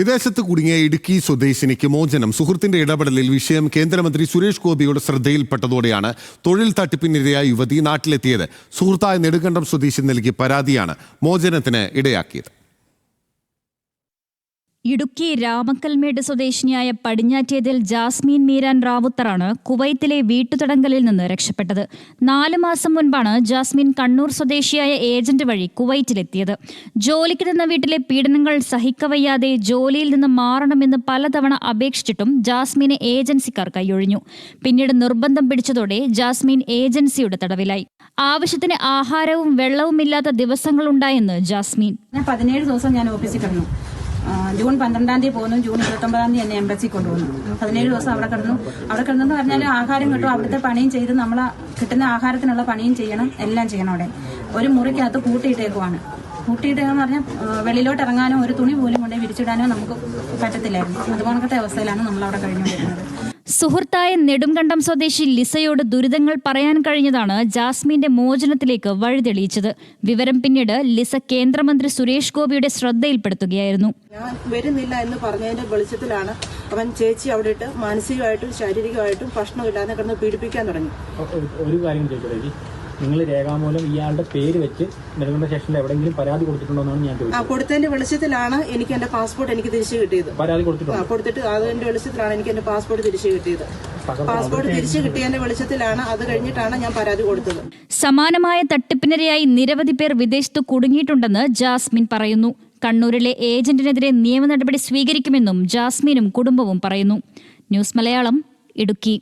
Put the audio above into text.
വിദേശത്ത് കുടുങ്ങിയ ഇടുക്കി സ്വദേശിനിക്ക് മോചനം. സുഹൃത്തിന്റെ ഇടപെടലിൽ വിഷയം കേന്ദ്രമന്ത്രി സുരേഷ് ഗോപിയുടെ ശ്രദ്ധയിൽപ്പെട്ടതോടെയാണ് തൊഴിൽ തട്ടിപ്പിനിരയായ യുവതി നാട്ടിലെത്തിയത്. സുഹൃത്തായ നെടുങ്കണ്ടം സ്വദേശി നൽകിയ പരാതിയാണ് മോചനത്തിന് ഇടയാക്കിയത്. ഇടുക്കി രാമക്കൽമേട് സ്വദേശിനിയായ പടിഞ്ഞാറ്റേതിൽ ജാസ്മീൻ മീരാൻ റാവുത്തറാണ് കുവൈത്തിലെ വീട്ടുതടങ്കലിൽ നിന്ന് രക്ഷപ്പെട്ടത്. നാലു മാസം മുൻപാണ് ജാസ്മീൻ കണ്ണൂർ സ്വദേശിയായ ഏജന്റ് വഴി കുവൈറ്റിലെത്തിയത്. ജോലിക്ക് നിന്ന വീട്ടിലെ പീഡനങ്ങൾ സഹിക്കവയ്യാതെ ജോലിയിൽ നിന്ന് മാറണമെന്ന് പലതവണ അപേക്ഷിച്ചിട്ടും ജാസ്മീനെ ഏജൻസിക്കാർ കൈയൊഴിഞ്ഞു. പിന്നീട് നിർബന്ധം പിടിച്ചതോടെ ജാസ്മീൻ ഏജൻസിയുടെ തടവിലായി. ആവശ്യത്തിന് ആഹാരവും വെള്ളവുമില്ലാത്ത ദിവസങ്ങളുണ്ടായെന്ന് ജാസ്മീൻ. പതിനേഴ് ദിവസം ഞാൻ ഓഫീസിൽ കിടന്നു. ജൂൺ പന്ത്രണ്ടാം തീയതി പോകുന്നു. ജൂൺ ഇരുപത്തൊമ്പതാം തീയതി എന്നെ എംബസി കൊണ്ടുപോകുന്നു പതിനേഴ് ദിവസം അവിടെ കിടന്നു. അവിടെ കിടന്നെന്ന് പറഞ്ഞാൽ ആഹാരം കിട്ടും. അവിടുത്തെ പണിയും ചെയ്ത് നമ്മൾ കിട്ടുന്ന ആഹാരത്തിനുള്ള പണിയും ചെയ്യണം. എല്ലാം ചെയ്യണം അവിടെ. ഒരു മുറിക്കകത്ത് കൂട്ടിയിട്ടേക്കുവാണ്. കൂട്ടിയിട്ടേക്കെന്ന് പറഞ്ഞാൽ വെളിയിലോട്ട് ഇറങ്ങാനോ ഒരു തുണി പോലും കൊണ്ടേ വിരിച്ചിടാനോ നമുക്ക് പറ്റത്തില്ലായിരുന്നു. അതുപോലത്തെ അവസ്ഥയിലാണ് നമ്മൾ അവിടെ കഴിഞ്ഞുകൊണ്ടിരുന്നത്. സുഹൃത്തായ നെടുംകണ്ടം സ്വദേശി ലിസയോട് ദുരിതങ്ങൾ പറയാൻ കഴിഞ്ഞതാണ് ജാസ്മിന്റെ മോചനത്തിലേക്ക് വഴിതെളിയിച്ചത്. വിവരം പിന്നീട് ലിസ കേന്ദ്രമന്ത്രി സുരേഷ് ഗോപിയുടെ ശ്രദ്ധയിൽപ്പെടുത്തുകയായിരുന്നു. ഞാൻ വരുന്നില്ല എന്ന് പറഞ്ഞതിന്റെ വെളിച്ചത്തിലാണ് അവൻ ചേച്ചി അവിടെ ഇട്ട് മാനസികമായിട്ടും ശാരീരികമായിട്ടും ഭക്ഷണമില്ലാതെ കിടന്ന് പീഡിപ്പിക്കാൻ തുടങ്ങി. ഒരു- കാര്യം നിങ്ങൾ രേഖാമൂലം ഇയാളുടെ പേര് വെച്ച് നെടുങ്കണ്ട സ്റ്റേഷനിൽ എവിടെയെങ്കിലും പരാതി കൊടുത്തിട്ടുണ്ടോ എന്നാണ് ഞാൻ ആ ചോദിച്ചത്. കൊടുത്തതിന്റെ വെളിച്ചത്തിലാണ് എനിക്ക് എന്റെ പാസ്പോർട്ട് എനിക്ക് തിരിച്ചു കിട്ടിയത്. പരാതി ആ, കൊടുത്തിട്ടുണ്ടോ കൊടുത്തിട്ട് അതിന്റെ വെളിച്ചത്തിലാണ് എനിക്ക് എന്റെ പാസ്പോർട്ട് തിരിച്ചു കിട്ടിയത്. പാസ്പോർട്ട് തിരിച്ചു കിട്ടിയതിന്റെ വെളിച്ചത്തിലാണ് അത് കഴിഞ്ഞിട്ടാണ് ഞാൻ പരാതി കൊടുത്തത്. സമാനമായ തട്ടിപ്പിനിരയായി നിരവധി പേർ വിദേശത്ത് കുടുങ്ങിയിട്ടുണ്ടെന്ന് ജാസ്മിൻ പറയുന്നു. കണ്ണൂരിലെ ഏജന്റിനെതിരെ നിയമ നടപടി സ്വീകരിക്കുമെന്നും ജാസ്മിനും കുടുംബവും പറയുന്നു. ന്യൂസ് മലയാളം ഇടുക്കി.